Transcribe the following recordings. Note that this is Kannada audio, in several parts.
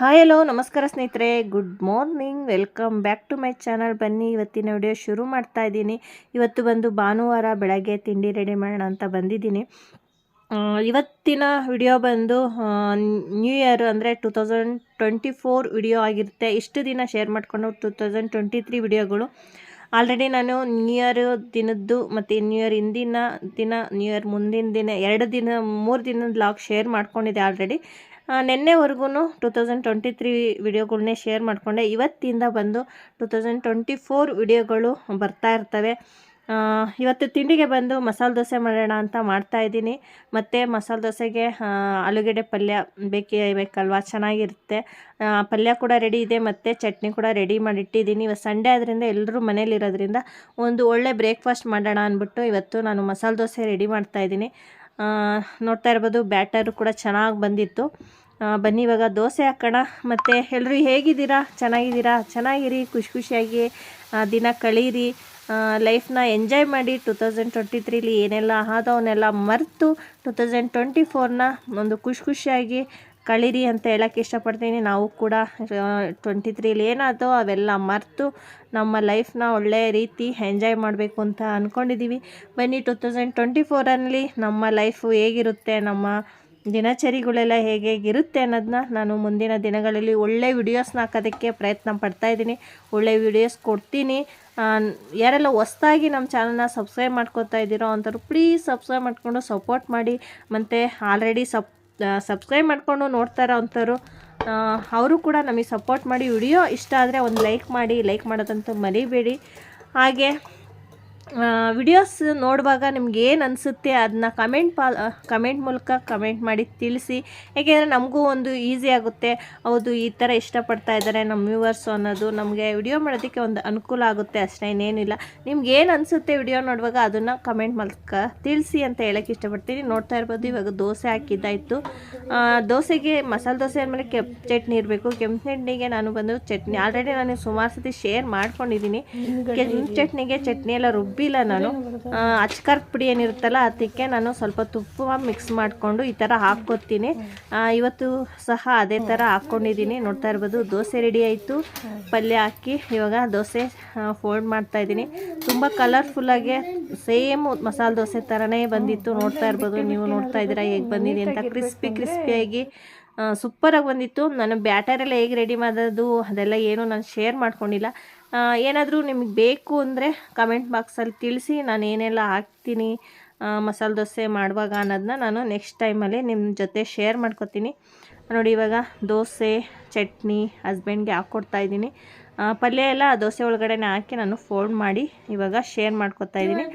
ಹಾಯ್ ಹಲೋ ನಮಸ್ಕಾರ ಸ್ನೇಹಿತರೆ. Good morning welcome back to my channel ಬನ್ನಿ, ಇವತ್ತಿನ ವಿಡಿಯೋ ಶುರು ಮಾಡ್ತಾ ಇದ್ದೀನಿ. ಇವತ್ತು ಬಂದು ಭಾನುವಾರ ಬೆಳಗ್ಗೆ ತಿಂಡಿ ರೆಡಿ ಮಾಡೋಣ ಅಂತ ಬಂದಿದ್ದೀನಿ. ಇವತ್ತಿನ ವಿಡಿಯೋ ಬಂದು ನ್ಯೂ ಇಯರ್ ಅಂದರೆ two thousand twenty four video ಆಗಿರುತ್ತೆ. ಇಷ್ಟು ದಿನ ಶೇರ್ ಮಾಡಿಕೊಂಡು ಟೂ ತೌಸಂಡ್ ಟ್ವೆಂಟಿ ತ್ರೀ ವಿಡಿಯೋಗಳು ಆಲ್ರೆಡಿ ನಾನು ನ್ಯೂ ಇಯರ್ ದಿನದ್ದು ಮತ್ತು ನ್ಯೂ ಇಯರ್ ಹಿಂದಿನ ದಿನ ನ್ಯೂ ಇಯರ್ ಮುಂದಿನ ದಿನ, ಎರಡು ದಿನ, ಮೂರು ದಿನದ ಲಾಗ್ ಶೇರ್ ಮಾಡ್ಕೊಂಡಿದ್ದೆ ಆಲ್ರೆಡಿ ನಿನ್ನೆವರೆಗೂ ಟೂ ತೌಸಂಡ್ ಟ್ವೆಂಟಿ ತ್ರೀ ವಿಡಿಯೋಗಳನ್ನೇ ಶೇರ್ ಮಾಡಿಕೊಂಡೆ. ಇವತ್ತಿಂದ ಬಂದು ಟು ತೌಸಂಡ್ ಟ್ವೆಂಟಿ ಫೋರ್ ವಿಡಿಯೋಗಳು ಬರ್ತಾ ಇರ್ತವೆ. ಇವತ್ತು ತಿಂಡಿಗೆ ಬಂದು ಮಸಾಲೆ ದೋಸೆ ಮಾಡೋಣ ಅಂತ ಮಾಡ್ತಾ ಇದ್ದೀನಿ. ಮತ್ತು ಮಸಾಲೆ ದೋಸೆಗೆ ಆಲೂಗೆಡ್ಡೆ ಪಲ್ಯ ಬೇಕೇ ಬೇಕಲ್ವಾ? ಚೆನ್ನಾಗಿರುತ್ತೆ. ಪಲ್ಯ ಕೂಡ ರೆಡಿ ಇದೆ ಮತ್ತು ಚಟ್ನಿ ಕೂಡ ರೆಡಿ ಮಾಡಿಟ್ಟಿದ್ದೀನಿ. ಇವತ್ತು ಸಂಡೇ ಆದ್ದರಿಂದ ಎಲ್ಲರೂ ಮನೇಲಿರೋದ್ರಿಂದ ಒಂದು ಒಳ್ಳೆ ಬ್ರೇಕ್ಫಾಸ್ಟ್ ಮಾಡೋಣ ಅಂದ್ಬಿಟ್ಟು ಇವತ್ತು ನಾನು ಮಸಾಲೆ ದೋಸೆ ರೆಡಿ ಮಾಡ್ತಾ ಇದ್ದೀನಿ. ನೋಡ್ತಾ ಇರ್ಬೋದು ಬ್ಯಾಟರು ಕೂಡ ಚೆನ್ನಾಗಿ ಬಂದಿತ್ತು. ಬನ್ನಿ, ಇವಾಗ ದೋಸೆ ಹಾಕೋಣ. ಮತ್ತು ಎಲ್ಲರೂ ಹೇಗಿದ್ದೀರಾ? ಚೆನ್ನಾಗಿದ್ದೀರಾ? ಚೆನ್ನಾಗಿರಿ, ಖುಷಿ ಖುಷಿಯಾಗಿ ದಿನ ಕಳೀರಿ. ಲೈಫ್ನ ಎಂಜಾಯ್ ಮಾಡಿ ಟು ತೌಸಂಡ್ ಟ್ವೆಂಟಿ ತ್ರೀಲಿ ಏನೆಲ್ಲ ಆದವನ್ನೆಲ್ಲ ಮರೆತು ಟು ತೌಸಂಡ್ ಟ್ವೆಂಟಿ ಫೋರ್ನ ಒಂದು ಖುಷಿ ಖುಷಿಯಾಗಿ ಕಳೀರಿ ಅಂತ ಹೇಳೋಕ್ಕೆ ಇಷ್ಟಪಡ್ತೀನಿ. ನಾವು ಕೂಡ ಟ್ವೆಂಟಿ ತ್ರೀಲಿ ಏನಾದೋ ಅವೆಲ್ಲ ಮರೆತು ನಮ್ಮ ಲೈಫ್ನ ಒಳ್ಳೆಯ ರೀತಿ ಎಂಜಾಯ್ ಮಾಡಬೇಕು ಅಂತ ಅಂದ್ಕೊಂಡಿದ್ದೀವಿ ಬನ್ನಿ ಟು ತೌಸಂಡ್ ಟ್ವೆಂಟಿ ಫೋರಲ್ಲಿ ನಮ್ಮ ಲೈಫು ಹೇಗಿರುತ್ತೆ, ನಮ್ಮ ದಿನಚರಿಗಳೆಲ್ಲ ಹೇಗೆ ಹೇಗಿರುತ್ತೆ ಅನ್ನೋದನ್ನ ನಾನು ಮುಂದಿನ ದಿನಗಳಲ್ಲಿ ಒಳ್ಳೆ ವಿಡಿಯೋಸ್ನ ಹಾಕೋದಕ್ಕೆ ಪ್ರಯತ್ನ ಪಡ್ತಾ ಇದ್ದೀನಿ. ಒಳ್ಳೆ ವಿಡಿಯೋಸ್ ಕೊಡ್ತೀನಿ. ಯಾರೆಲ್ಲ ಹೊಸ್ದಾಗಿ ನಮ್ಮ ಚಾನಲ್ನ ಸಬ್ಸ್ಕ್ರೈಬ್ ಮಾಡ್ಕೊತಾ ಇದ್ದೀರೋ ಅಂಥವ್ರು ಪ್ಲೀಸ್ ಸಬ್ಸ್ಕ್ರೈಬ್ ಮಾಡಿಕೊಂಡು ಸಪೋರ್ಟ್ ಮಾಡಿ. ಮತ್ತು ಆಲ್ರೆಡಿ ಸಪ್ ಸಬ್ಸ್ಕ್ರೈಬ್ ಮಾಡಿಕೊಂಡು ನೋಡ್ತಾ ಇರೋ ಅಂಥವ್ರು ಅವರು ಕೂಡ ನಮಗೆ ಸಪೋರ್ಟ್ ಮಾಡಿ. ವಿಡಿಯೋ ಇಷ್ಟ ಆದರೆ ಒಂದು ಲೈಕ್ ಮಾಡಿ. ಲೈಕ್ ಮಾಡೋದಂತೂ ಮರಿಬೇಡಿ. ಹಾಗೆ ವಿಡಿಯೋಸ್ ನೋಡುವಾಗ ನಿಮ್ಗೆ ಏನು ಅನಿಸುತ್ತೆ ಅದನ್ನ ಕಮೆಂಟ್ ಪಾ ಕಮೆಂಟ್ ಮೂಲಕ ಕಮೆಂಟ್ ಮಾಡಿ ತಿಳಿಸಿ. ಏಕೆಂದರೆ ನಮಗೂ ಒಂದು ಈಸಿ ಆಗುತ್ತೆ. ಹೌದು ಈ ಥರ ಇಷ್ಟಪಡ್ತಾ ಇದ್ದಾರೆ ನಮ್ಮ ವ್ಯೂವರ್ಸು ಅನ್ನೋದು. ನಮಗೆ ವಿಡಿಯೋ ಮಾಡೋದಕ್ಕೆ ಒಂದು ಅನುಕೂಲ ಆಗುತ್ತೆ ಅಷ್ಟೇ ಇನ್ನೇನಿಲ್ಲ. ನಿಮ್ಗೆ ಏನು ಅನಿಸುತ್ತೆ ವಿಡಿಯೋ ನೋಡುವಾಗ ಅದನ್ನು ಕಮೆಂಟ್ ಮೂಲಕ ತಿಳಿಸಿ ಅಂತ ಹೇಳೋಕ್ಕೆ ಇಷ್ಟಪಡ್ತೀನಿ. ನೋಡ್ತಾ ಇರ್ಬೋದು ಇವಾಗ ದೋಸೆ ಹಾಕಿದ್ದಾಯಿತು. ದೋಸೆಗೆ ಮಸಾಲೆ ದೋಸೆ ಆದಮೇಲೆ ಕೆಂಪು ಚಟ್ನಿ ಇರಬೇಕು. ಕೆಂಪು ಚಟ್ನಿಗೆ ನಾನು ಬಂದು ಚಟ್ನಿ ಆಲ್ರೆಡಿ ನಾನು ಸುಮಾರು ಸತಿ ಶೇರ್ ಮಾಡ್ಕೊಂಡಿದ್ದೀನಿ. ಕೆಂಪು ಚಟ್ನಿಗೆ ಚಟ್ನಿ ಎಲ್ಲ ರುಬ್ಬಿಲ್ಲ ನಾನು. ಅಚ್ಕರ್ ಪುಡಿ ಏನಿರುತ್ತಲ್ಲ ಅದಕ್ಕೆ ನಾನು ಸ್ವಲ್ಪ ತುಪ್ಪ ಮಿಕ್ಸ್ ಮಾಡಿಕೊಂಡು ಈ ಥರ ಹಾಕ್ಕೊತೀನಿ ಇವತ್ತು ಸಹ ಅದೇ ಥರ ಹಾಕ್ಕೊಂಡಿದ್ದೀನಿ. ನೋಡ್ತಾ ಇರ್ಬೋದು ದೋಸೆ ರೆಡಿ ಆಯಿತು. ಪಲ್ಯ ಹಾಕಿ ಇವಾಗ ದೋಸೆ ಫೋಲ್ಡ್ ಮಾಡ್ತಾ ಇದ್ದೀನಿ. ತುಂಬ ಕಲರ್ಫುಲ್ಲಾಗೆ ಸೇಮ್ ಮಸಾಲೆ ದೋಸೆ ಥರನೇ ಬಂದಿತ್ತು. ನೋಡ್ತಾ ಇರ್ಬೋದು ನೀವು ನೋಡ್ತಾ ಇದ್ದೀರಾ ಹೇಗೆ ಬಂದಿದೆ ಅಂತ. ಕ್ರಿಸ್ಪಿ ಕ್ರಿಸ್ಪಿಯಾಗಿ ಸೂಪರಾಗಿ ಬಂದಿತ್ತು. ನಾನು ಬ್ಯಾಟರೆಲ್ಲ ಹೇಗೆ ರೆಡಿ ಮಾಡೋದು ಅದೆಲ್ಲ ಏನು ನಾನು ಶೇರ್ ಮಾಡ್ಕೊಂಡಿಲ್ಲ. ಏನಾದರೂ ನಿಮಗೆ ಬೇಕು ಅಂದರೆ ಕಮೆಂಟ್ ಬಾಕ್ಸಲ್ಲಿ ತಿಳಿಸಿ ನಾನು ಏನೆಲ್ಲ ಹಾಕ್ತೀನಿ ಮಸಾಲೆ ದೋಸೆ ಮಾಡುವಾಗ ಅನ್ನೋದನ್ನ ನಾನು ನೆಕ್ಸ್ಟ್ ಟೈಮಲ್ಲಿ ನಿಮ್ಮ ಜೊತೆ ಶೇರ್ ಮಾಡ್ಕೊತೀನಿ. ನೋಡಿ ಇವಾಗ ದೋಸೆ ಚಟ್ನಿ ಹಸ್ಬೆಂಡ್ಗೆ ಹಾಕ್ಕೊಡ್ತಾ ಇದ್ದೀನಿ. ಪಲ್ಯ ಎಲ್ಲ ದೋಸೆ ಒಳಗಡೆನೆ ಹಾಕಿ ನಾನು ಫೋಲ್ಡ್ ಮಾಡಿ ಇವಾಗ ಶೇರ್ ಮಾಡ್ಕೊತಾ ಇದ್ದೀನಿ.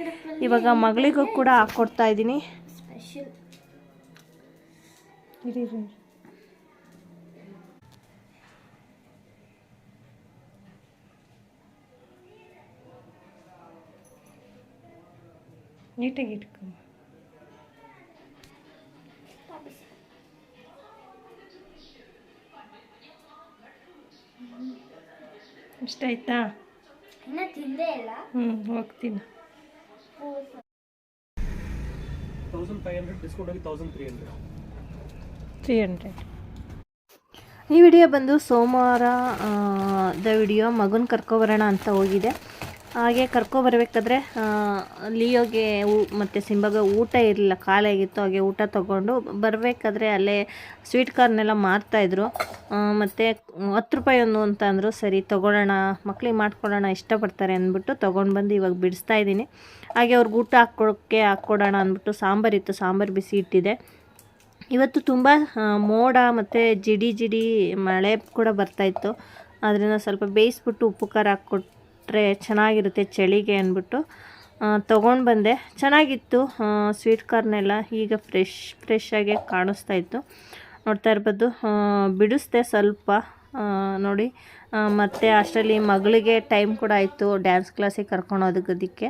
ಇವಾಗ ಮಗಳಿಗೂ ಕೂಡ ಹಾಕ್ಕೊಡ್ತಾ ಇದ್ದೀನಿ. ನೀಟಾಗಿ ಇಟ್ಕೊ ಇಷ್ಟ ಆಯ್ತಾ ಇನ್ನ ತಿಂದೇ ಇಲ್ಲ. ಹ್ಞೂ ಹೋಗ್ತೀನಿ. ತ್ರೀ ಹಂಡ್ರೆಡ್ ಈ ವಿಡಿಯೋ ಬಂದು ಸೋಮವಾರ ಆ, ದ ವಿಡಿಯೋ ಮಗನ ಕರ್ಕೊಬರೋಣ ಅಂತ ಹೋಗಿದೆ. ಹಾಗೆ ಕರ್ಕೊಬರ್ಬೇಕಾದ್ರೆ ಲಿಯೋಗೆ ಊ- ಮತ್ತು ಸಿಂಬಾಗೆ ಊಟ ಇರಲಿಲ್ಲ ಖಾಲಿಯಾಗಿತ್ತು ಹಾಗೆ ಊಟ ತೊಗೊಂಡು ಬರಬೇಕಾದ್ರೆ ಅಲ್ಲೇ ಸ್ವೀಟ್ ಕಾರ್ನೆಲ್ಲ ಮಾರ್ತಾಯಿದ್ರು ಮತ್ತು ಹತ್ತು ರೂಪಾಯಿ ಒಂದು ಅಂತ ಅಂದರು, ಸರಿ ತೊಗೊಳ್ಳೋಣ, ಮಕ್ಳಿಗೆ ಮಾಡ್ಕೊಳ್ಳೋಣ ಇಷ್ಟಪಡ್ತಾರೆ ಅಂದ್ಬಿಟ್ಟು ತೊಗೊಂಡು ಬಂದು ಇವಾಗ ಬಿಡಿಸ್ತಾ ಇದ್ದೀನಿ. ಹಾಗೆ ಅವ್ರಿಗೆ ಊಟ ಹಾಕ್ಕೊಡೋಕ್ಕೆ ಹಾಕ್ಕೊಡೋಣ ಅಂದ್ಬಿಟ್ಟು ಸಾಂಬಾರಿತ್ತು ಸಾಂಬಾರು ಬಿಸಿ ಇಟ್ಟಿದೆ. ಇವತ್ತು ತುಂಬ ಮೋಡ ಮತ್ತು ಜಿಡಿ ಜಿಡಿ ಮಳೆ ಕೂಡ ಬರ್ತಾಯಿತ್ತು ಅದರಿಂದ ಸ್ವಲ್ಪ ಬೇಯಿಸ್ಬಿಟ್ಟು ಉಪ್ಪು ಖಾರ ಹಾಕ್ಕೊಟ್ರೆ ಚೆನ್ನಾಗಿರುತ್ತೆ ಚಳಿಗೆ ಅಂದ್ಬಿಟ್ಟು ತೊಗೊಂಡು ಬಂದೆ. ಚೆನ್ನಾಗಿತ್ತು ಸ್ವೀಟ್ ಕಾರ್ನೆಲ್ಲ ಈಗ ಫ್ರೆಶ್ ಫ್ರೆಶ್ ಆಗಿ ಕಾಣಿಸ್ತಾ ಇತ್ತು. ನೋಡ್ತಾ ಇರ್ಬೋದು ಬಿಡಿಸ್ದೆ ಸ್ವಲ್ಪ ನೋಡಿ ಮತ್ತು ಅಷ್ಟರಲ್ಲಿ ಮಗಳಿಗೆ ಟೈಮ್ ಕೂಡ ಆಯಿತು ಡ್ಯಾನ್ಸ್ ಕ್ಲಾಸಿಗೆ ಕರ್ಕೊಂಡು ಹೋದಕ್ಕೆ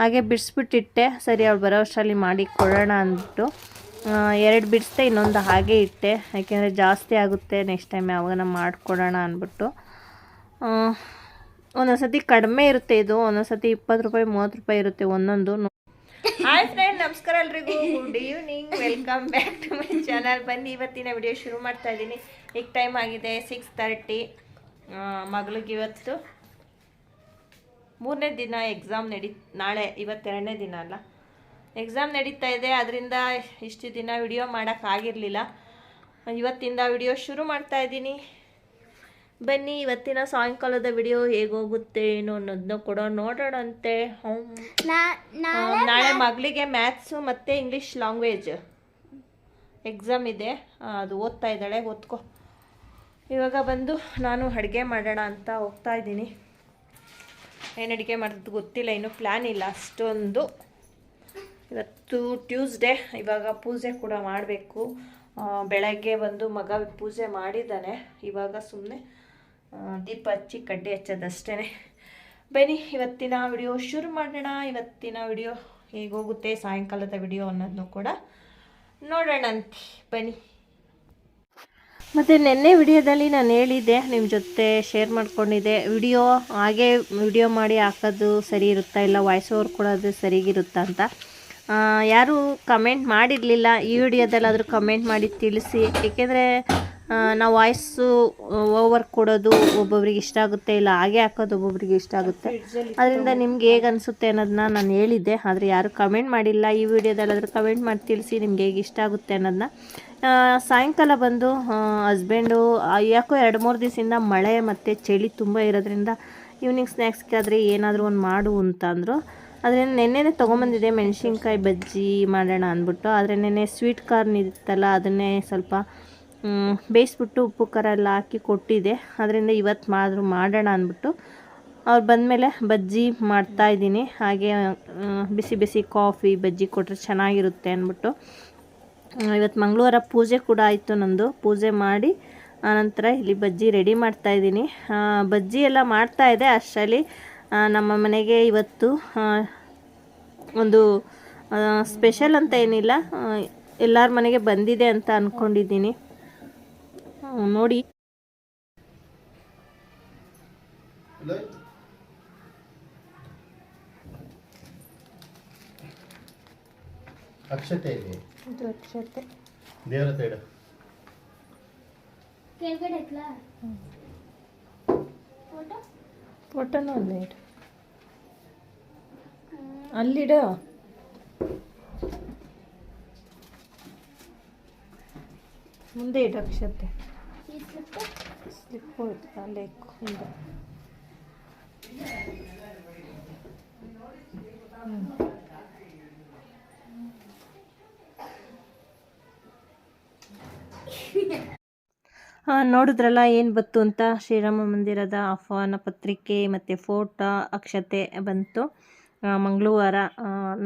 ಹಾಗೆ ಬಿಡಿಸ್ಬಿಟ್ಟಿಟ್ಟೆ, ಸರಿ ಅವ್ಳು ಬರೋ ಅಷ್ಟರಲ್ಲಿ ಮಾಡಿ ಕೊಡೋಣ ಅಂದ್ಬಿಟ್ಟು ಎರಡು ಬಿಡಿಸ್ದೆ, ಇನ್ನೊಂದು ಹಾಗೆ ಇಟ್ಟೆ. ಯಾಕೆಂದರೆ ಜಾಸ್ತಿ ಆಗುತ್ತೆ ನೆಕ್ಸ್ಟ್ ಟೈಮ್ ಯಾವಾಗ ಮಾಡಿಕೊಡೋಣ ಅಂದ್ಬಿಟ್ಟು. ಒಂದೊಂದು ಸತಿ ಕಡಿಮೆ ಇರುತ್ತೆ ಇದು, ಒಂದೊಂದ್ಸತಿ ಇಪ್ಪತ್ತು ರೂಪಾಯಿ, ಮೂವತ್ತು ರೂಪಾಯಿ ಇರುತ್ತೆ ಒಂದೊಂದು ಹಾಯ್ ಫ್ರೆಂಡ್ ನಮಸ್ಕಾರ ಎಲ್ರಿಗೂ. Good evening welcome back to my channel ಬನ್ನಿ, ಇವತ್ತಿನ ವಿಡಿಯೋ ಶುರು ಮಾಡ್ತಾ ಇದ್ದೀನಿ. ಈಗ ಟೈಮ್ ಆಗಿದೆ ಸಿಕ್ಸ್ ತರ್ಟಿ ಮಗಳಿಗೆ ಇವತ್ತು ಮೂರನೇ ದಿನ ಎಕ್ಸಾಮ್ ನಡಿ, ನಾಳೆ ಇವತ್ತೆರಡನೇ ದಿನ ಅಲ್ಲ. ಎಕ್ಸಾಮ್ ನಡೀತಾ ಇದೆ ಅದರಿಂದ ಇಷ್ಟು ದಿನ ವಿಡಿಯೋ ಮಾಡೋಕ್ಕಾಗಿರಲಿಲ್ಲ ಇವತ್ತಿಂದ ವಿಡಿಯೋ ಶುರು ಮಾಡ್ತಾ ಇದ್ದೀನಿ. ಬನ್ನಿ ಇವತ್ತಿನ ಸಾಯಂಕಾಲದ ವಿಡಿಯೋ ಹೇಗೋಗುತ್ತೆ ಏನು ಅನ್ನೋದನ್ನ ಕೂಡ ನೋಡೋಣಂತೆ. ನಾಳೆ ಮಗಳಿಗೆ ಮ್ಯಾಥ್ಸ್ ಮತ್ತು ಇಂಗ್ಲೀಷ್ ಲ್ಯಾಂಗ್ವೇಜ್ ಎಕ್ಸಾಮ್ ಇದೆ. ಅದು ಓದ್ತಾ ಇದ್ದಾಳೆ ಓದ್ಕೊ. ಇವಾಗ ಬಂದು ನಾನು ಅಡುಗೆ ಮಾಡೋಣ ಅಂತ ಹೋಗ್ತಾ ಇದ್ದೀನಿ. ಏನು ಅಡುಗೆ ಮಾಡೋದು ಗೊತ್ತಿಲ್ಲ ಇನ್ನು ಪ್ಲ್ಯಾನ್ ಇಲ್ಲ ಅಷ್ಟೊಂದು. ಇವತ್ತು ಟ್ಯೂಸ್ಡೇ ಇವಾಗ ಪೂಜೆ ಕೂಡ ಮಾಡಬೇಕು. ಬೆಳಗ್ಗೆ ಬಂದು ಮಗ ಪೂಜೆ ಮಾಡಿದ್ದಾನೆ. ಇವಾಗ ಸುಮ್ಮನೆ ದೀಪ ಹಚ್ಚಿ ಕಡ್ಡಿ ಹಚ್ಚೋದಷ್ಟೇ ಬನ್ನಿ, ಇವತ್ತಿನ ವಿಡಿಯೋ ಶುರು ಮಾಡೋಣ. ಇವತ್ತಿನ ವಿಡಿಯೋ ಹೇಗೋಗುತ್ತೆ ಸಾಯಂಕಾಲದ ವಿಡಿಯೋ ಅನ್ನೋದನ್ನು ಕೂಡ ನೋಡೋಣಂತೆ ಬನ್ನಿ. ಮತ್ತು ನಿನ್ನೆ ವಿಡಿಯೋದಲ್ಲಿ ನಾನು ಹೇಳಿದ್ದೆ ನಿಮ್ಮ ಜೊತೆ ಶೇರ್ ಮಾಡಿಕೊಂಡಿದ್ದೆ. ವಿಡಿಯೋ ಹಾಗೆ ವಿಡಿಯೋ ಮಾಡಿ ಹಾಕೋದು ಸರಿ ಇರುತ್ತಾ ಇಲ್ಲ ವಾಯ್ಸ್ ಓವರ್ ಕೊಡೋದು ಸರಿಗಿರುತ್ತಾ ಅಂತ. ಯಾರೂ ಕಮೆಂಟ್ ಮಾಡಿರಲಿಲ್ಲ. ಈ ವಿಡಿಯೋದಲ್ಲಾದರೂ ಕಮೆಂಟ್ ಮಾಡಿ ತಿಳಿಸಿ. ಏಕೆಂದರೆ ನಾವು ವಾಯ್ಸು ಓವರ್ ಕೊಡೋದು ಒಬ್ಬೊಬ್ರಿಗೆ ಇಷ್ಟ ಆಗುತ್ತೆ, ಇಲ್ಲ ಹಾಗೆ ಹಾಕೋದು ಒಬ್ಬೊಬ್ರಿಗೆ ಇಷ್ಟ ಆಗುತ್ತೆ. ಅದರಿಂದ ನಿಮ್ಗೆ ಹೇಗೆ ಅನಿಸುತ್ತೆ ಅನ್ನೋದನ್ನ ನಾನು ಹೇಳಿದ್ದೆ, ಆದರೆ ಯಾರು ಕಮೆಂಟ್ ಮಾಡಿಲ್ಲ. ಈ ವಿಡಿಯೋದಲ್ಲಾದರೂ ಕಮೆಂಟ್ ಮಾಡಿ ತಿಳಿಸಿ ನಿಮ್ಗೆ ಹೇಗೆ ಇಷ್ಟ ಆಗುತ್ತೆ ಅನ್ನೋದನ್ನ ಸಾಯಂಕಾಲ ಬಂದು ಹಸ್ಬೆಂಡು ಯಾಕೋ ಎರಡು ಮೂರು ದಿವಸದಿಂದ ಮಳೆ ಮತ್ತು ಚಳಿ ತುಂಬ ಇರೋದ್ರಿಂದ ಈವ್ನಿಂಗ್ ಸ್ನ್ಯಾಕ್ಸ್ಗಾದರೆ ಏನಾದರೂ ಒಂದು ಮಾಡು ಅಂತ ಅಂದರು. ಅದರಿಂದ ನೆನ್ನೆನೇ ತೊಗೊಂಬಂದಿದ್ದೆ ಮೆಣಸಿನ್ಕಾಯಿ ಬಜ್ಜಿ ಮಾಡೋಣ ಅಂದ್ಬಿಟ್ಟು, ಆದರೆ ನೆನ್ನೆ ಸ್ವೀಟ್ ಕಾರ್ನ್ ಇತ್ತಲ್ಲ, ಅದನ್ನೇ ಸ್ವಲ್ಪ ಬೇಯಿಸ್ಬಿಟ್ಟು ಉಪ್ಪು, ಖಾರ ಎಲ್ಲ ಹಾಕಿ ಕೊಟ್ಟಿದ್ದೆ ಅದರಿಂದ ಇವತ್ತು ಮಾಡ್ರು ಮಾಡೋಣ ಅಂದ್ಬಿಟ್ಟು ಅವ್ರು ಬಂದಮೇಲೆ ಬಜ್ಜಿ ಮಾಡ್ತಾ ಇದ್ದೀನಿ. ಹಾಗೆ ಬಿಸಿ ಬಿಸಿ ಕಾಫಿ, ಬಜ್ಜಿ ಕೊಟ್ಟರೆ ಚೆನ್ನಾಗಿರುತ್ತೆ ಅಂದ್ಬಿಟ್ಟು. ಇವತ್ತು ಮಂಗಳವಾರ ಪೂಜೆ ಕೂಡ ಆಯಿತು ನಂದು. ಪೂಜೆ ಮಾಡಿ ಆನಂತರ ಇಲ್ಲಿ ಬಜ್ಜಿ ರೆಡಿ ಮಾಡ್ತಾ ಇದ್ದೀನಿ. ಬಜ್ಜಿ ಎಲ್ಲ ಮಾಡ್ತಾ ಇದೆ ಅಷ್ಟರಲ್ಲಿ. ನಮ್ಮ ಮನೆಗೆ ಇವತ್ತು ಒಂದು ಸ್ಪೆಷಲ್ ಅಂತ ಏನಿಲ್ಲ. ಎಲ್ಲರ ಮನೆಗೆ ಬಂದಿದೆ ಅಂತ ಅಂದ್ಕೊಂಡಿದ್ದೀನಿ ನೋಡಿ. ಅಕ್ಷತೆ ಇದೆ. ಇದು ಅಕ್ಷತೆ. ದೇವರ ಹತ್ರ ಇಡು. ಕೆಳಗಡೆ ಇಟ್ಲಾ? ಫೋಟೋ? ಫೋಟೋನು ಅಲ್ಲೇ ಇಡು. ಅಲ್ಲಿಡು. ಮುಂದೆ ಇಡು ಅಕ್ಷತೆ. ಹೋಯ್ತು ಅಲ್ಲೇ ನೋಡಿದ್ರಲ್ಲ ಏನು ಬಂತು ಅಂತ? ಶ್ರೀರಾಮ ಮಂದಿರದ ಆಹ್ವಾನ ಪತ್ರಿಕೆ ಮತ್ತು ಫೋಟೋ ಅಕ್ಷತೆ ಬಂತು. ಮಂಗಳವಾರ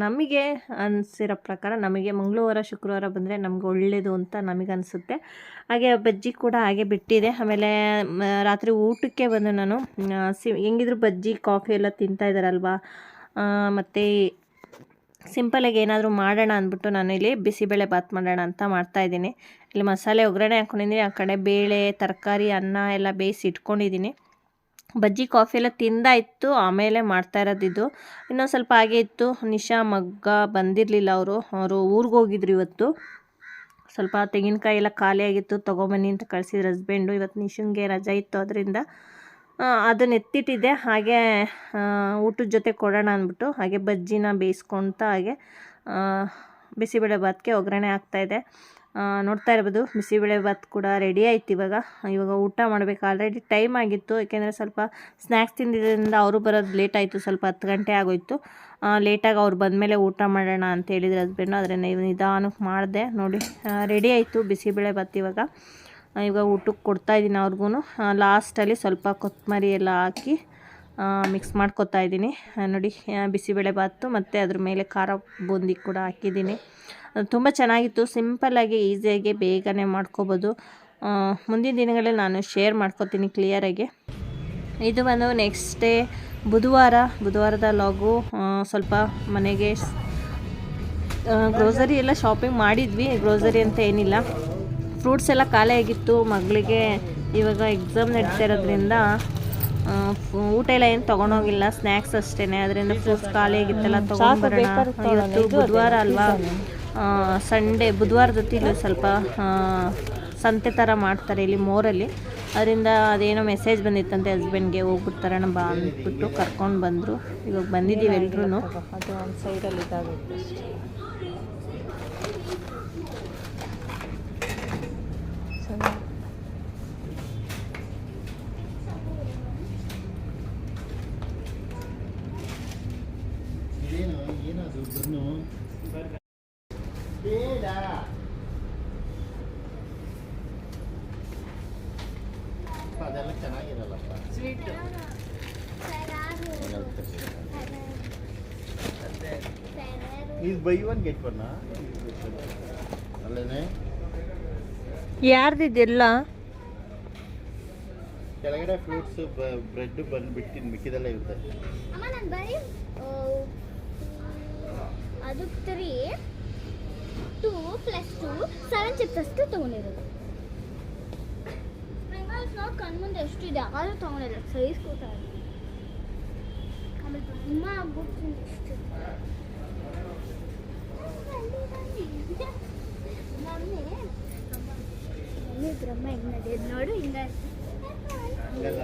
ನಮಗೆ ಅನಿಸಿರೋ ಪ್ರಕಾರ ನಮಗೆ ಮಂಗಳವಾರ, ಶುಕ್ರವಾರ ಬಂದರೆ ನಮ್ಗೆ ಒಳ್ಳೆಯದು ಅಂತ ನಮಗೆ ಅನಿಸುತ್ತೆ. ಹಾಗೆ ಬಜ್ಜಿ ಕೂಡ ಹಾಗೆ ಬಿಟ್ಟಿದೆ. ಆಮೇಲೆ ರಾತ್ರಿ ಊಟಕ್ಕೆ ಬಂದು ನಾನು ಸಿ, ಹೆಂಗಿದ್ರು ಬಜ್ಜಿ, ಕಾಫಿ ಎಲ್ಲ ತಿಂತಾ ಇದ್ದಾರಲ್ವಾ? ಮತ್ತು ಸಿಂಪಲಾಗಿ ಏನಾದರೂ ಮಾಡೋಣ ಅಂದ್ಬಿಟ್ಟು ನಾನು ಇಲ್ಲಿ ಬಿಸಿಬೇಳೆ ಬಾತ್ ಮಾಡೋಣ ಅಂತ ಮಾಡ್ತಾಯಿದ್ದೀನಿ ಇಲ್ಲಿ ಮಸಾಲೆ ಒಗ್ಗರಣೆ ಹಾಕ್ಕೊಂಡಿದ್ದೀನಿ ಆ ಕಡೆ ಬೇಳೆ, ತರಕಾರಿ, ಅನ್ನ ಎಲ್ಲ ಬೇಯಿಸಿ ಇಟ್ಕೊಂಡಿದ್ದೀನಿ. ಬಜ್ಜಿ ಕಾಫಿ ಎಲ್ಲ ತಿಂದಾಯಿತು, ಆಮೇಲೆ ಮಾಡ್ತಾ ಇರೋದಿದ್ದು ಇನ್ನೊಂದು ಸ್ವಲ್ಪ ಹಾಗೆ ಇತ್ತು. ನಿಶಾ ಮಗ್ಗ ಬಂದಿರಲಿಲ್ಲ ಅವರು. ಅವರು ಊರಿಗೆ ಹೋಗಿದ್ರು ಇವತ್ತು. ಸ್ವಲ್ಪ ತೆಂಗಿನಕಾಯಿ ಎಲ್ಲ ಖಾಲಿಯಾಗಿತ್ತು ತೊಗೊಬನ್ನಿ ಅಂತ ಕಳಿಸಿದ್ರು ಹಸ್ಬೆಂಡು ಇವತ್ತು ನಿಶಂಗೆ ರಜಾ ಇತ್ತು ಅದರಿಂದ. ಅದನ್ನ ಎತ್ತಿಟ್ಟಿದ್ದೆ. ಹಾಗೆ ಊಟದ ಜೊತೆ ಕೊಡೋಣ ಅಂದ್ಬಿಟ್ಟು, ಹಾಗೆ ಬಜ್ಜಿನ ಬೇಯಿಸ್ಕೊತ ಹಾಗೆ ಬಿಸಿಬೇಳೆ ಭಾತ್ಗೆ ಒಗ್ಗರಣೆ ಹಾಕ್ತಾಯಿದ್ದೆ ನೋಡ್ತಾ ಇರ್ಬೋದು. ಬಿಸಿಬೇಳೆ ಭಾತ್ ಕೂಡ ರೆಡಿ ಆಯ್ತು ಇವಾಗ. ಇವಾಗ ಊಟ ಮಾಡಬೇಕು. ಆಲ್ರೆಡಿ ಟೈಮ್ ಆಗಿತ್ತು. ಏಕೆಂದರೆ ಸ್ವಲ್ಪ ಸ್ನ್ಯಾಕ್ಸ್ ತಿಂದಿದ್ದರಿಂದ ಅವರು ಬರೋದು ಲೇಟ್ ಆಯಿತು. ಸ್ವಲ್ಪ ಹತ್ತು ಗಂಟೆ ಆಗೋಯ್ತು. ಲೇಟಾಗಿ ಅವ್ರು ಬಂದಮೇಲೆ ಊಟ ಮಾಡೋಣ ಅಂತ ಹೇಳಿದ್ರು ಹಸ್ಬೆಂಡು ಆದರೆ ನಿಧಾನಕ್ಕೆ ಮಾಡಿದೆ. ನೋಡಿ ರೆಡಿ ಆಯಿತು ಬಿಸಿಬೇಳೆ ಭಾತ್ ಇವಾಗ. ಇವಾಗ ಊಟಕ್ಕೆ ಕೊಡ್ತಾಯಿದ್ದೀನಿ ಅವ್ರಿಗೂ ಲಾಸ್ಟಲ್ಲಿ ಸ್ವಲ್ಪ ಕೊತ್ತಂಬರಿ ಎಲ್ಲ ಹಾಕಿ ಮಿಕ್ಸ್ ಮಾಡ್ಕೊತಾ ಇದ್ದೀನಿ. ನೋಡಿ ಬಿಸಿಬೇಳೆ ಭಾತು ಮತ್ತು ಅದ್ರ ಮೇಲೆ ಖಾರ ಬೂಂದಿ ಕೂಡ ಹಾಕಿದ್ದೀನಿ. ತುಂಬ ಚೆನ್ನಾಗಿತ್ತು. ಸಿಂಪಲ್ಲಾಗಿ ಈಸಿಯಾಗಿ ಬೇಗನೆ ಮಾಡ್ಕೋಬೋದು. ಮುಂದಿನ ದಿನಗಳಲ್ಲಿ ನಾನು ಶೇರ್ ಮಾಡ್ಕೋತೀನಿ ಕ್ಲಿಯರಾಗಿ ಇದು ಬಂದು ನೆಕ್ಸ್ಟ್ ಡೇ ಬುಧವಾರ ಬುಧವಾರದ ಲಾಗು ಸ್ವಲ್ಪ ಮನೆಗೆ ಗ್ರೋಸರಿ ಎಲ್ಲ ಶಾಪಿಂಗ್ ಮಾಡಿದ್ವಿ. ಗ್ರೋಸರಿ ಅಂತ ಏನಿಲ್ಲ. ಫ್ರೂಟ್ಸ್ ಎಲ್ಲ ಖಾಲಿ ಆಗಿತ್ತು. ಮಗಳಿಗೆ ಇವಾಗ ಎಕ್ಸಾಮ್ ನಡೀತಾ ಇರೋದ್ರಿಂದ ಊಟ ಎಲ್ಲ ಏನು ತೊಗೊಂಡೋಗಿಲ್ಲ. ಸ್ನ್ಯಾಕ್ಸ್ ಅಷ್ಟೇ ಅದರಿಂದ ಫ್ರೂಟ್ಸ್ ಖಾಲಿ ಆಗಿತ್ತಲ್ಲ ತೊಗೊಂಡ್ಬರೋಣ ಇವತ್ತು ಬುಧವಾರ ಅಲ್ವಾ? ಸಂಡೇ ಬುಧವಾರದ ಸ್ವಲ್ಪ ಸಂತೆ ಥರ ಮಾಡ್ತಾರೆ ಇಲ್ಲಿ ಮೋರಲ್ಲಿ. ಅದರಿಂದ ಅದೇನೋ ಮೆಸೇಜ್ ಬಂದಿತ್ತಂತೆ ಹಸ್ಬೆಂಡ್ಗೆ ಹೋಗ್ಬಿಡ್ತಾರಣ ಬಾ ಅಂದ್ಬಿಟ್ಟು ಕರ್ಕೊಂಡು ಬಂದರು. ಇವಾಗ ಬಂದಿದ್ದೀವಿ ಎಲ್ರೂ ಅದು ಒಂದು ಸೈಡಲ್ಲಿ ಇದಾಗುತ್ತೆ ಚೆನ್ನಾಗಿ ಏನು ಏನದು ಬನ್ನು ಬೇಡ ಅದೆಲ್ಲ ಚೆನ್ನಾಗಿರಲ್ಲಪ್ಪ ಇದು ಬೈ ಒನ್ ಗೆಟ್ ಒನ್ ಅಲ್ಲೇನೆ? ಯಾರ್ದಿದೆಲ್ಲ ಕೆಳಗಡೆ ಫ್ರೂಟ್ಸ್ ಬ್ರೆಡ್ ಬಂದ್ಬಿಟ್ಟು ಮಿಕ್ಕಿದೆಲ್ಲ ಇರುತ್ತೆ. ಅಮ್ಮ ನಾನು ಬರೀ ಅದು three two plus two seven chips ಅಷ್ಟು ತೊಗೊಂಡಿರೋದು. ಸ್ಪ್ರಿಂಗಲ್ಸ್ ನೋಡಿ ಕಣ್ಮುಂದೆ ಎಷ್ಟು ಇದೆ ಆದರೂ ತೊಗೊಂಡಿಲ್ಲ ಸೈಜ್ ಕೂತ ಆಮೇಲೆ ತುಂಬ ಆಗ್ಬಿಡ್ತೀನಿ ಇಷ್ಟು ಮಮ್ಮಿ ಮಮ್ಮಿ ಬ್ರಹ್ಮ ಹೆಂಗ್ ನಡೆಯೋದು ನೋಡು ಹಿಂಗ ಹಂಗೆಲ್ಲ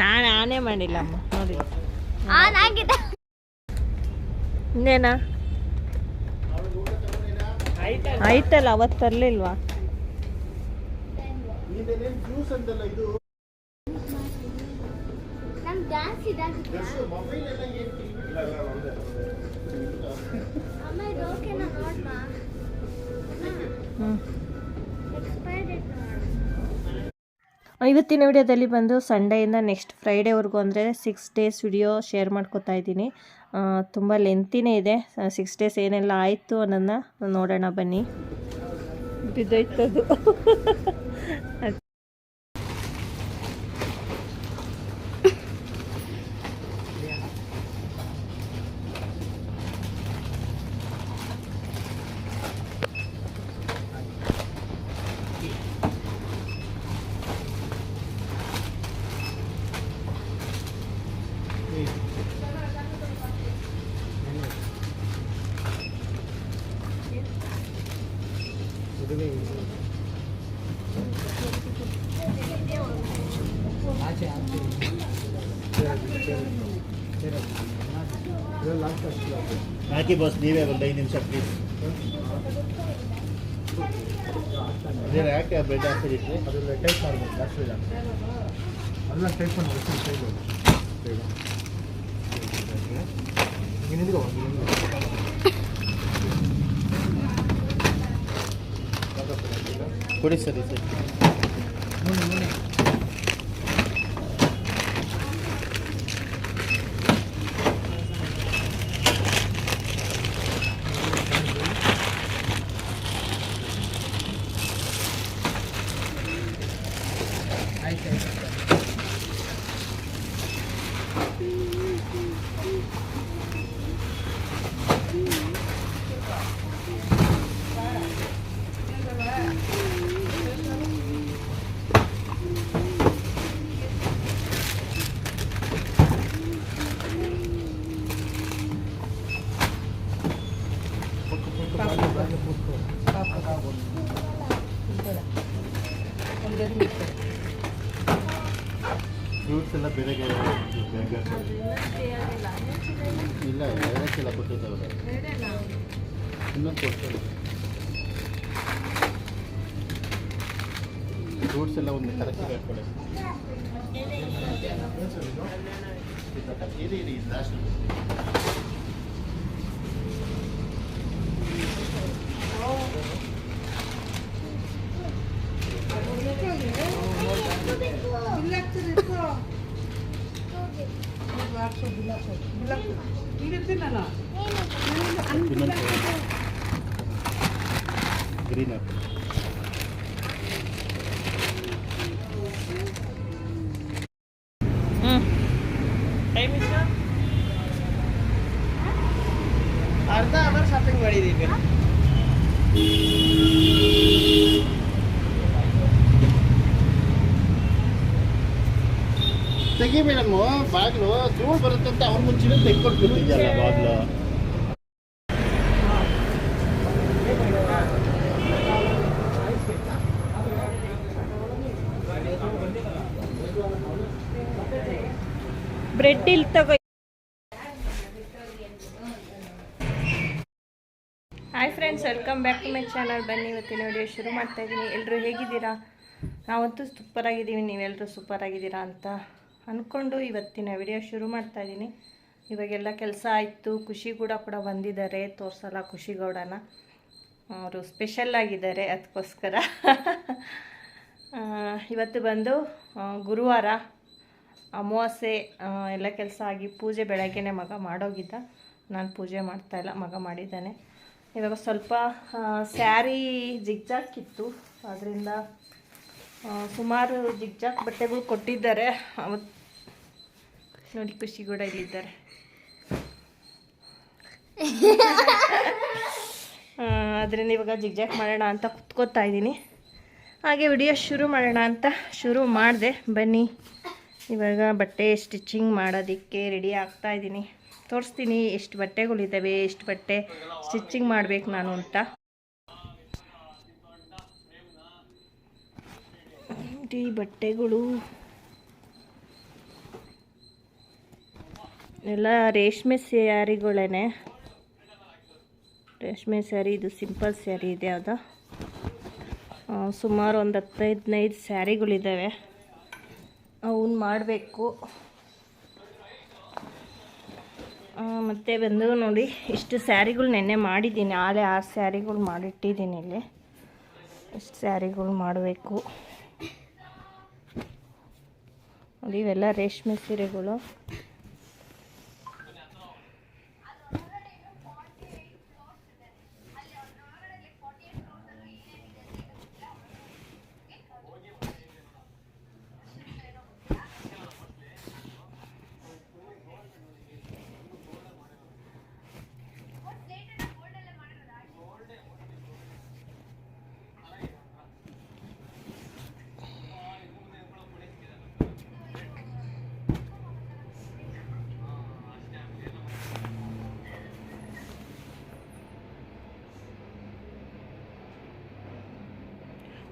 ನಾನು ಆನೇ ಮಾಡಿಲ್ಲ ಅಮ್ಮ. ನೋಡಿ. ಆನ್ ಆಗಿದೆ ಇನ್ನೇನಾ? ಆಯ್ತಲ್ಲ ಅವತ್ತು ತರಲಿಲ್ವಾ? ಇದೇನೇನು ಜ್ಯೂಸ್ ಅಂತಲ್ಲ ಇದು? ನಮ್ ಡ್ಯಾನ್ಸ್ ಇದಾಗಿತ್ತು ಮೊಬೈಲ್ ಎಲ್ಲ ಏನು ಅಮ್ಮ ಇದು ಓಕೆನಾ ನೋಡ್ಮಾ. ಹ್ಞೂ ಎಕ್ಸ್ಪೈರ್ ಡೇಟ್ ನೋಡು. ಇವತ್ತಿನ ವಿಡಿಯೋದಲ್ಲಿ ಬಂದು ಸಂಡೆಯಿಂದ ನೆಕ್ಸ್ಟ್ ಫ್ರೈಡೇವರೆಗೂ ಅಂದರೆ ಸಿಕ್ಸ್ ಡೇಸ್ ವಿಡಿಯೋ ಶೇರ್ ಮಾಡ್ಕೋತಾ ಇದ್ದೀನಿ. ತುಂಬ ಲೆಂತಿನೇ ಇದೆ. ಸಿಕ್ಸ್ ಡೇಸ್ ಏನೆಲ್ಲ ಆಯಿತು ಅನ್ನೋದನ್ನ ನೋಡೋಣ ಬನ್ನಿ. ಬಿದ್ದೋಯ್ತದು. ಹಾಕಿ ಬಸ್ ನೀವೇ ಒಂದು ಐದು ನಿಮಿಷ ಪ್ಲೀಸ್ ಅದೇ ಯಾಕೆ ಬ್ರೆಡ್ ಹಾಕಿದಿಟ್ರಿ ಅದೆಲ್ಲ ಟೈಪ್ ಮಾಡ್ಬೇಕು ಜಾಸ್ತಿ ಇಲ್ಲ ಅದೆಲ್ಲ ಟೈಪ್ ಮಾಡ್ಬೇಕು ಸೈಡ್ ಬೇಗ ನಿಂದಿರೋ ಕೊಡಿ ಸರಿ ಸರಿ ಫ್ರೂಟ್ಸ್ ಎಲ್ಲ ಬೆಳಗ್ಗೆ ಇಲ್ಲ ಎರಡೇ ಚೀಲ ಕೊಟ್ಟಿದ್ದೇವೆ ಇನ್ನೊಂದು ಕೊಡ್ತೇವೆ ಫ್ರೂಟ್ಸ್ ಎಲ್ಲ ಒಂದು ಕರೆಕ್ಟಾಗಿ ಹಾಕೊಳ್ಳಿ. ಇರಿ ಇರಿ ಲಾಸ್ಟ್ తిన్నానా గ్రీన్ ఆపిల్ ಬಾಗ್ಲು ಧೂಳು ಬರುತ್ತೆ ಅಂತ ಅವ್ರ ಮುಂಚೆನೇ ತೆಗ್ಕೊಟ್ಬಿಟ್ಟಿದ್ಯಲ್ಲ ಬಾಗ್ಲು. ಬ್ರೆಡ್ ಇಲ್ಲಿ ತಗೋ. Hi friends welcome back to my channel ಬನ್ನಿ, ಇವತ್ತಿನ ವಿಡಿಯೋ ಶುರು ಮಾಡ್ತಾ ಇದ್ದೀನಿ ಎಲ್ಲರೂ ಹೇಗಿದ್ದೀರಾ? ನಾವಂತೂ ಸೂಪರ್ ಆಗಿದ್ದೀವಿ. ನೀವೆಲ್ಲರೂ ಸೂಪರ್ ಆಗಿದ್ದೀರಾ ಅಂತ. ಅಂದ್ಕೊಂಡು ಇವತ್ತಿನ ವಿಡಿಯೋ ಶುರು ಮಾಡ್ತಾ ಇದ್ದೀನಿ ಇವಾಗೆಲ್ಲ ಕೆಲಸ ಆಯಿತು. ಖುಷಿ ಕೂಡ ಕೂಡ ಬಂದಿದ್ದಾರೆ. ತೋರ್ಸಲ್ಲ ಖುಷಿ ಗೌಡನ. ಅವರು ಸ್ಪೆಷಲ್ ಆಗಿದ್ದಾರೆ ಅದಕ್ಕೋಸ್ಕರ. ಇವತ್ತು ಬಂದು ಗುರುವಾರ ಅಮಾವಾಸ್ಯೆ ಎಲ್ಲ ಕೆಲಸ ಆಗಿ ಪೂಜೆ ಬೆಳಗ್ಗೆನೆ ಮಗ ಮಾಡೋಗಿದ್ದ. ನಾನು ಪೂಜೆ ಮಾಡ್ತಾಯಿಲ್ಲ ಮಗ ಮಾಡಿದ್ದಾನೆ. ಇವಾಗ ಸ್ವಲ್ಪ ಸ್ಯಾರಿ ಜಿಗ್ಜಾಕಿತ್ತು. ಅದರಿಂದ ಸುಮಾರು ಜಿಗ್ಜಾಕ್ ಬಟ್ಟೆಗಳು ಕೊಟ್ಟಿದ್ದಾರೆ. ಅವತ್ತು ನೋಡಿ ಖುಷಿ ಕೂಡ ಇಲ್ಲಿದ್ದಾರೆ. ಅದರಿಂದ ಇವಾಗ ಜಿಗ್ಜಾಕ್ ಮಾಡೋಣ ಅಂತ ಕುತ್ಕೋತಾ ಇದ್ದೀನಿ. ಹಾಗೆ ವಿಡಿಯೋ ಶುರು ಮಾಡೋಣ ಅಂತ ಶುರು ಮಾಡಿದೆ. ಬನ್ನಿ. ಇವಾಗ ಬಟ್ಟೆ ಸ್ಟಿಚಿಂಗ್ ಮಾಡೋದಕ್ಕೆ ರೆಡಿ ಆಗ್ತಾ ಇದ್ದೀನಿ. ತೋರಿಸ್ತೀನಿ ಎಷ್ಟು ಬಟ್ಟೆಗಳಿದ್ದಾವೆ ಎಷ್ಟು ಬಟ್ಟೆ ಸ್ಟಿಚಿಂಗ್ ಮಾಡಬೇಕು ನಾನು ಅಂತ. ಈ ಬಟ್ಟೆಗಳು. ಎಲ್ಲ ರೇಷ್ಮೆ ಸ್ಯಾರಿಗಳೇ ರೇಷ್ಮೆ ಸ್ಯಾರಿ, ಇದು ಸಿಂಪಲ್ ಸ್ಯಾರಿ ಇದೆ ಅದು. ಸುಮಾರು ಒಂದು ಹತ್ತೈದನೈದು ಸ್ಯಾರಿಗಳಿದ್ದಾವೆ ಅವನ್ನ ಮಾಡಬೇಕು. ಮತ್ತು ಬಂದು ನೋಡಿ, ಇಷ್ಟು ಸ್ಯಾರಿಗಳು ನೆನ್ನೆ ಮಾಡಿದ್ದೀನಿ. ಆಲೆ ಆರು ಸ್ಯಾರಿಗಳು ಮಾಡಿಟ್ಟಿದ್ದೀನಿ ಇಲ್ಲಿ. ಇಷ್ಟು ಸ್ಯಾರಿಗಳು ಮಾಡಬೇಕು. ನೋಡಿ, ಇವೆಲ್ಲ ರೇಷ್ಮೆ ಸೀರೆಗಳು.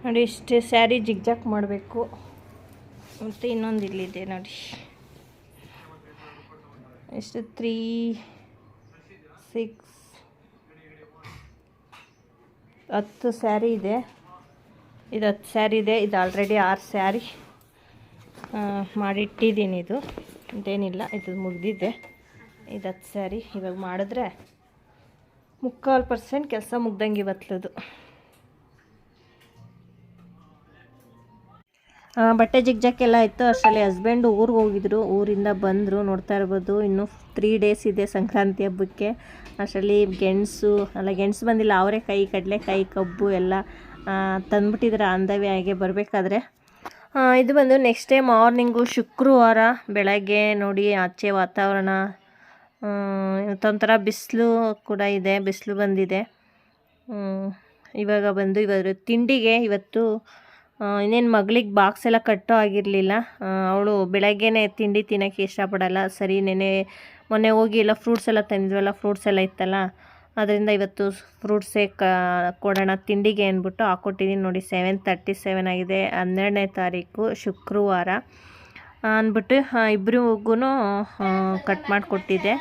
ನೋಡಿ ಇಷ್ಟೇ ಸ್ಯಾರಿ ಜಿಗ್ಜಾಕ್ ಮಾಡಬೇಕು. ಮತ್ತು ಇನ್ನೊಂದು ಇಲ್ಲಿದೆ ನೋಡಿ. ಎಷ್ಟು? ತ್ರೀ, ಸಿಕ್ಸ್, ಹತ್ತು ಸ್ಯಾರಿ ಇದೆ. ಇದು ಹತ್ತು ಸ್ಯಾರಿ ಇದೆ. ಇದು ಆಲ್ರೆಡಿ ಆರು ಸ್ಯಾರಿ ಮಾಡಿಟ್ಟಿದ್ದೀನಿ ಇದು. ಅಂತೇನಿಲ್ಲ ಇದು ಮುಗ್ದಿದೆ. ಇದು ಹತ್ತು ಸ್ಯಾರಿ. ಇವಾಗ ಮಾಡಿದ್ರೆ ಮುಕ್ಕಾಲು ಪರ್ಸೆಂಟ್ ಕೆಲಸ ಮುಗ್ದಂಗೆ ಇವತ್ತದು ಬಟ್ಟೆ ಜಿಗ್ಜಕ್ಕೆಲ್ಲ ಇತ್ತು. ಅಷ್ಟರಲ್ಲಿ ಹಸ್ಬೆಂಡ್ ಊರಿಗೆ ಹೋಗಿದ್ರು. ಊರಿಂದ ಬಂದರು. ನೋಡ್ತಾ ಇರ್ಬೋದು. ಇನ್ನು ತ್ರೀ ಡೇಸ್ ಇದೆ ಸಂಕ್ರಾಂತಿ ಹಬ್ಬಕ್ಕೆ. ಅಷ್ಟರಲ್ಲಿ ಗೆಣಸು, ಅಲ್ಲ ಗೆಣಸು ಬಂದಿಲ್ಲ, ಅವರೇ ಕೈ, ಕಡಲೆಕಾಯಿ, ಕಬ್ಬು ಎಲ್ಲ ತಂದ್ಬಿಟ್ಟಿದ್ರೆ. ಅಂದವೇ ಹಾಗೆ ಬರಬೇಕಾದ್ರೆ. ಇದು ಬಂದು ನೆಕ್ಸ್ಟ್ ಡೇ ಮಾರ್ನಿಂಗು ಶುಕ್ರವಾರ ಬೆಳಗ್ಗೆ ನೋಡಿ ಆಚೆ ವಾತಾವರಣ. ಒಂಥರ ಬಿಸಿಲು ಕೂಡ ಇದೆ. ಬಿಸಿಲು ಬಂದಿದೆ. ಇವಾಗ ಬಂದು ಇವಾಗ ತಿಂಡಿಗೆ ಇವತ್ತು ಇನ್ನೇನು ಮಗಳಿಗೆ ಬಾಕ್ಸ್ ಎಲ್ಲ ಕಟ್ಟೋ ಆಗಿರಲಿಲ್ಲ. ಅವಳು ಬೆಳಗ್ಗೆನೇ ತಿಂಡಿ ತಿನ್ನೋಕ್ಕೆ ಇಷ್ಟಪಡಲ್ಲ. ಸರಿ ನೆನೆ ಮೊನ್ನೆ ಹೋಗಿ ಎಲ್ಲ ಫ್ರೂಟ್ಸ್ ಎಲ್ಲ ತಂದಿದ್ವಲ್ಲ ಫ್ರೂಟ್ಸ್ ಎಲ್ಲ ಇತ್ತಲ್ಲ. ಅದರಿಂದ ಇವತ್ತು ಫ್ರೂಟ್ಸೇ ಕ, ಕೊಡೋಣ. ತಿಂಡಿಗೆ ಅಂದ್ಬಿಟ್ಟು ಹಾಕ್ಕೊಟ್ಟಿದ್ದೀನಿ ನೋಡಿ ಸೆವೆನ್ ತರ್ಟಿ ಸೆವೆನ್ ಆಗಿದೆ. ಹನ್ನೆರಡನೇ ತಾರೀಕು ಶುಕ್ರವಾರ. ಅಂದ್ಬಿಟ್ಟು ಇಬ್ಬರಿಗೂ ಕಟ್ ಮಾಡಿಕೊಟ್ಟಿದ್ದೆ.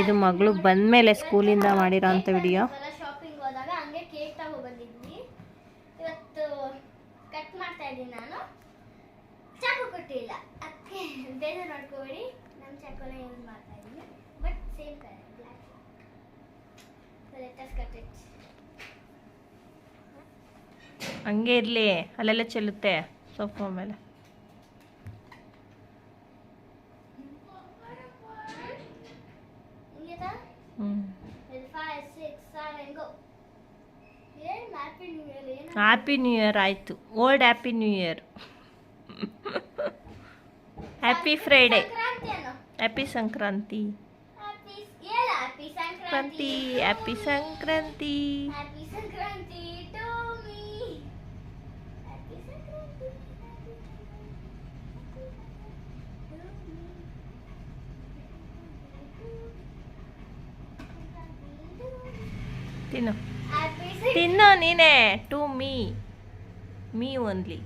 ಇದು ಮಗಳು ಬಂದಮೇಲೆ ಸ್ಕೂಲಿಂದ ಮಾಡಿರೋ ಅಂಥ ವಿಡಿಯೋ ಶಾಪಿಂಗ್ ಹೋದಾಗ ಹಂಗೆ ಕೇಕ್ ತಗೋ ಬಂದಿದ್ವಿ ಇವತ್ತು ಕಟ್ ಮಾಡ್ತಾ ಇದ್ದೀನಿ ನಾನು ಕೊಟ್ಟಿಲ್ಲ ಅದಕ್ಕೆ ಬೇರೆ ನೋಡ್ಕೊಬೇಡಿ. ನಮ್ಮ ಚಾಕುನ ಯೂಸ್ ಮಾಡ್ತಾ ಇದ್ದೀನಿ. But same colour black let's cut it ಹಂಗೆ ಇರಲಿ. ಅಲ್ಲೆಲ್ಲ ಚೆಲ್ಲುತ್ತೆ ಸೋಫಾ ಮೇಲೆ. ಹ್ಯಾಪಿ ನ್ಯೂ ಇಯರ್ ಆಯಿತು. Old happy new year happy Friday Sankranti ಅನ್ನೋ ಹ್ಯಾಪಿ ಸಂಕ್ರಾಂತಿ ಹ್ಯಾಪಿ ಹೇಳ happy happy Sankranti Sankranti happy Sankranti happy Sankranti to me happy Sankranti ತಿನ್ನು. ಹ್ಯಾಪಿ ತಿನ್ನು ನೀನೇ ಟು ಮೀ ಮೀ ಓನ್ಲಿ